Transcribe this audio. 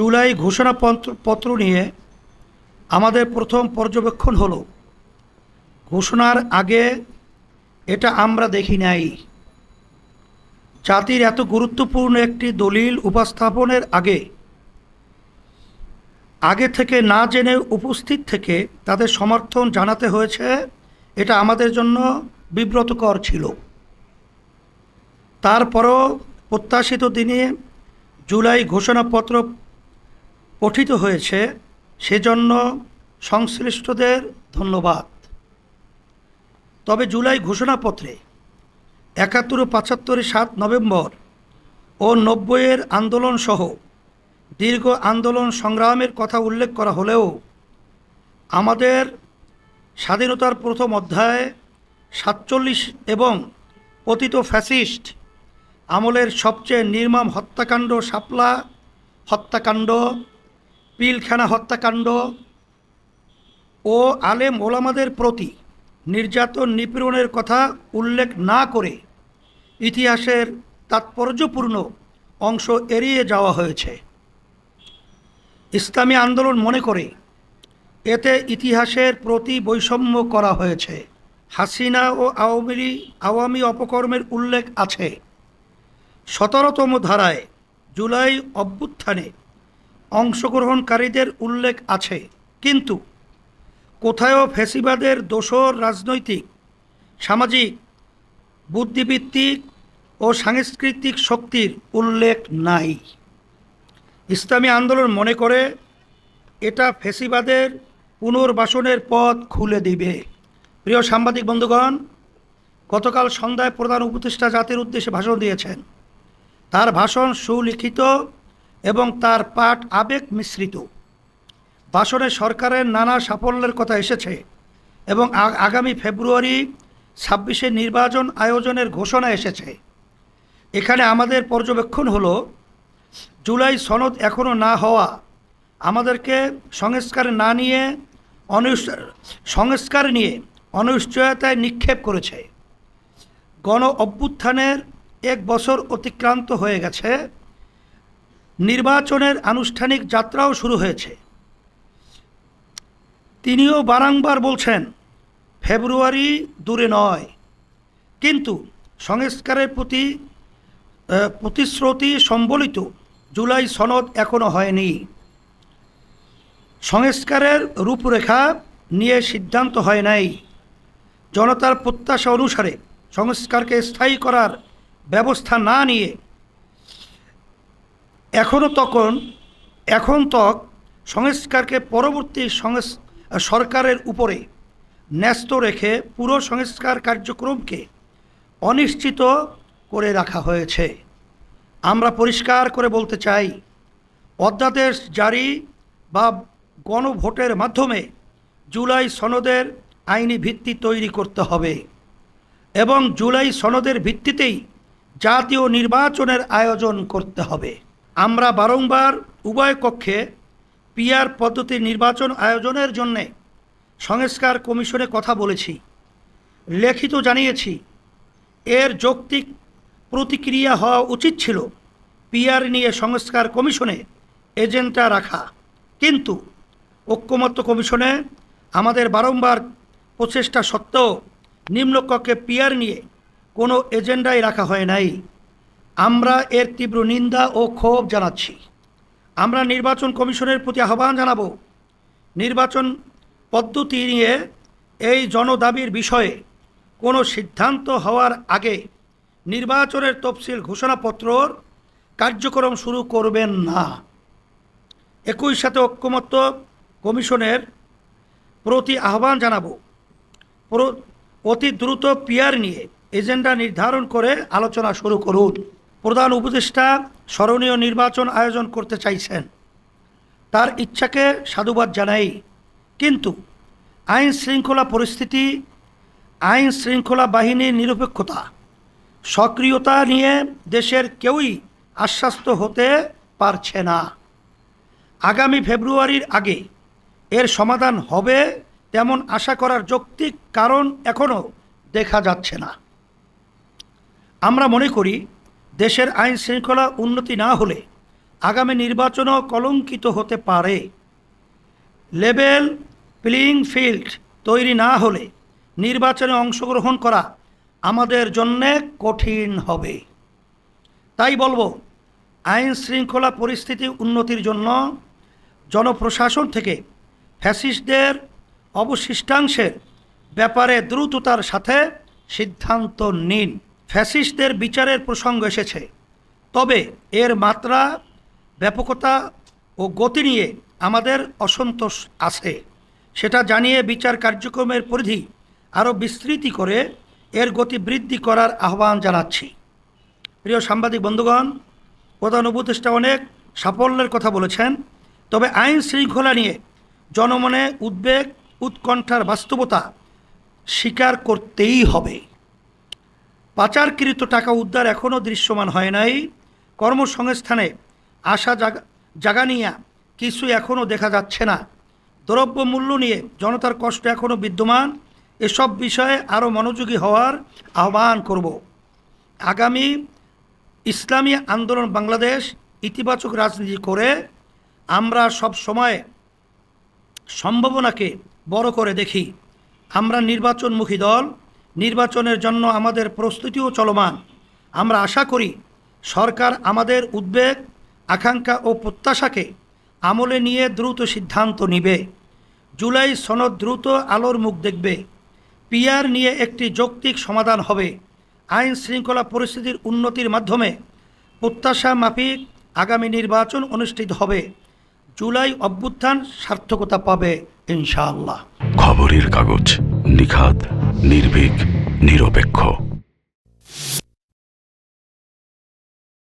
জুলাই ঘোষণাপত্র, পত্র নিয়ে আমাদের প্রথম পর্যবেক্ষণ হলো। ঘোষণার আগে এটা আমরা দেখি নাই। জাতির এত গুরুত্বপূর্ণ একটি দলিল উপস্থাপনের আগে আগে থেকে না জেনে উপস্থিত থেকে তাদের সমর্থন জানাতে হয়েছে, এটা আমাদের জন্য বিব্রতকর ছিল। তারপরও প্রত্যাশিত দিনে জুলাই ঘোষণাপত্র পঠিত হয়েছে, সেজন্য সংশ্লিষ্টদের ধন্যবাদ। তবে জুলাই ঘোষণাপত্রে একাত্তর পঁচাত্তরের সাত নভেম্বর ও নব্বইয়ের আন্দোলন সহ দীর্ঘ আন্দোলন সংগ্রামের কথা উল্লেখ করা হলেও আমাদের স্বাধীনতার প্রথম অধ্যায় সাতচল্লিশ এবং পতিত ফ্যাসিস্ট আমলের সবচেয়ে নির্মম হত্যাকাণ্ড, শাপলা হত্যাকাণ্ড পিলখানা হত্যাকাণ্ড ও আলেম ওলামাদের প্রতি নির্যাতন নিপীড়নের কথা উল্লেখ না করে ইতিহাসের তাৎপর্যপূর্ণ অংশ এড়িয়ে যাওয়া হয়েছে। ইসলামী আন্দোলন মনে করে এতে ইতিহাসের প্রতি বৈষম্য করা হয়েছে। হাসিনা ও আওয়ামী আওয়ামী অপকর্মের উল্লেখ আছে। সতেরোতম ধারায় জুলাই অভ্যুত্থানে অংশগ্রহণকারীদের উল্লেখ আছে। কিন্তু কোথায়ও ফেসিবাদের দোসর রাজনৈতিক, সামাজিক বুদ্ধিভিত্তিক ও সাংস্কৃতিক শক্তির উল্লেখ নাই। ইসলামী আন্দোলন মনে করে এটা ফেসিবাদের পুনর্বাসনের পথ খুলে দিবে। প্রিয় সাংবাদিক বন্ধুগণ, গতকাল সন্ধ্যায় প্রধান উপদেষ্টা জাতির উদ্দেশ্যে ভাষণ দিয়েছেন। তার ভাষণ সুলিখিত এবং তার পাঠ আবেগ মিশ্রিত। ভাষণে সরকারের নানা সাফল্যের কথা এসেছে এবং আগামী ফেব্রুয়ারি ছাব্বিশে নির্বাচন আয়োজনের ঘোষণা এসেছে। এখানে আমাদের পর্যবেক্ষণ হলো, জুলাই সনদ এখনও না হওয়া, আমাদেরকে সংস্কার না নিয়ে সংস্কার নিয়ে অনিশ্চয়তায় নিক্ষেপ করেছে। গণ অভ্যুত্থানের এক বছর অতিক্রান্ত হয়ে গেছে। নির্বাচনের আনুষ্ঠানিক যাত্রাও শুরু হয়েছে। তিনিও বারংবার বলছেন, ফেব্রুয়ারি দূরে নয়। কিন্তু সংস্কারের প্রতি প্রতিশ্রুতি সম্বলিত জুলাই সনদ এখনও হয়নি। সংস্কারের রূপরেখা নিয়ে সিদ্ধান্ত হয় নাই। জনতার প্রত্যাশা অনুসারে সংস্কারকে স্থায়ী করার ব্যবস্থা না নিয়ে এখনও তখন, এখন তক সংস্কারকে পরবর্তী সংস- সরকারের উপরে ন্যস্ত রেখে পুরো সংস্কার কার্যক্রমকে অনিশ্চিত করে রাখা হয়েছে। আমরা পরিষ্কার করে বলতে চাই, অধ্যাদেশ জারি বা গণভোটের মাধ্যমে জুলাই সনদের আইনি ভিত্তি তৈরি করতে হবে এবং জুলাই সনদের ভিত্তিতেই জাতীয় নির্বাচনের আয়োজন করতে হবে। আমরা বারংবার উভয় কক্ষে পিয়ার পদ্ধতির নির্বাচন আয়োজনের জন্যে সংস্কার কমিশনে কথা বলেছি। লিখিত জানিয়েছি, এর যৌক্তিক প্রতিক্রিয়া হওয়া উচিত ছিল পিয়ার নিয়ে সংস্কার কমিশনে এজেন্ডা রাখা। কিন্তু ঐক্যমত্য কমিশনে আমাদের বারংবার প্রচেষ্টা সত্ত্বেও নিম্নকক্ষে পিয়ার নিয়ে কোনো এজেন্ডাই রাখা হয় নাই। আমরা এর তীব্র নিন্দা ও ক্ষোভ জানাচ্ছি। আমরা নির্বাচন কমিশনের প্রতি আহ্বান জানাব। নির্বাচন পদ্ধতি নিয়ে এই জনদাবির বিষয়ে কোনো সিদ্ধান্ত হওয়ার আগে নির্বাচনের তফসিল ঘোষণাপত্রর কার্যক্রম শুরু করবেন না। একই সাথে ঐক্যমত্য কমিশনের প্রতি আহ্বান জানাব। অতি দ্রুত পিয়ার নিয়ে এজেন্ডা নির্ধারণ করে আলোচনা শুরু করুন। প্রধান উপদেষ্টা স্মরণীয় নির্বাচন আয়োজন করতে চাইছেন। তার ইচ্ছাকে সাধুবাদ জানাই। কিন্তু আইন শৃঙ্খলা পরিস্থিতি, আইন শৃঙ্খলা বাহিনীর নিরপেক্ষতা, সক্রিয়তা নিয়ে দেশের কেউই আশ্বাস্ত হতে পারছে না। আগামী ফেব্রুয়ারির আগে এর সমাধান হবে তেমন আশা করার যৌক্তিক কারণ এখনও দেখা যাচ্ছে না। আমরা মনে করি দেশের আইন শৃঙ্খলা উন্নতি না হলে আগামী নির্বাচনও কলঙ্কিত হতে পারে। লেবেল প্লেয়িং ফিল্ড তৈরি না হলে নির্বাচনে অংশগ্রহণ করা আমাদের জন্যে কঠিন হবে। তাই বলব, আইন শৃঙ্খলা পরিস্থিতি উন্নতির জন্য জনপ্রশাসন থেকে ফ্যাসিস্টদের অবশিষ্টাংশের ব্যাপারে দ্রুততার সাথে সিদ্ধান্ত নিন। ফ্যাসিস্টদের বিচারের প্রসঙ্গ এসেছে। তবে এর মাত্রা, ব্যাপকতা ও গতি নিয়ে আমাদের অসন্তোষ আছে। সেটা জানিয়ে বিচার কার্যক্রমের পরিধি আরও বিস্তৃতি করে এর গতি বৃদ্ধি করার আহ্বান জানাচ্ছি। প্রিয় সাংবাদিক বন্ধুগণ, প্রধান উপদেষ্টা অনেক সাফল্যের কথা বলেছেন, তবে আইন শৃঙ্খলা নিয়ে জনমনে উদ্বেগ, উৎকণ্ঠার বাস্তবতা স্বীকার করতেই হবে। পাচারকৃত টাকা উদ্ধার এখনও দৃশ্যমান হয় নাই। কর্মসংস্থানে আশা জাগা, জাগানিয়া কিছু এখনও দেখা যাচ্ছে না। দ্রব্য মূল্য নিয়ে জনতার কষ্ট এখনও বিদ্যমান। এসব বিষয়ে আরও মনোযোগী হওয়ার আহ্বান করব। আগামী ইসলামী আন্দোলন বাংলাদেশ ইতিবাচক রাজনীতি করে আমরা সব সময় সম্ভাবনাকে বড় করে দেখি। আমরা নির্বাচনমুখী দল নির্বাচনের জন্য আমাদের প্রস্তুতিও চলমান। আমরা আশা করি সরকার আমাদের উদ্বেগ, আকাঙ্ক্ষা ও প্রত্যাশাকে আমলে নিয়ে দ্রুত সিদ্ধান্ত নিবে। জুলাই সনদ দ্রুত আলোর মুখ দেখবে। পিয়ার নিয়ে একটি যৌক্তিক সমাধান হবে। আইন শৃঙ্খলা পরিস্থিতির উন্নতির মাধ্যমে প্রত্যাশা মাফিক আগামী নির্বাচন অনুষ্ঠিত হবে। জুলাই অভ্যুত্থান সার্থকতা পাবে, ইনশাআল্লাহ। খবরের কাগজ নিখাত। নির্ভীক নিরপেক্ষ।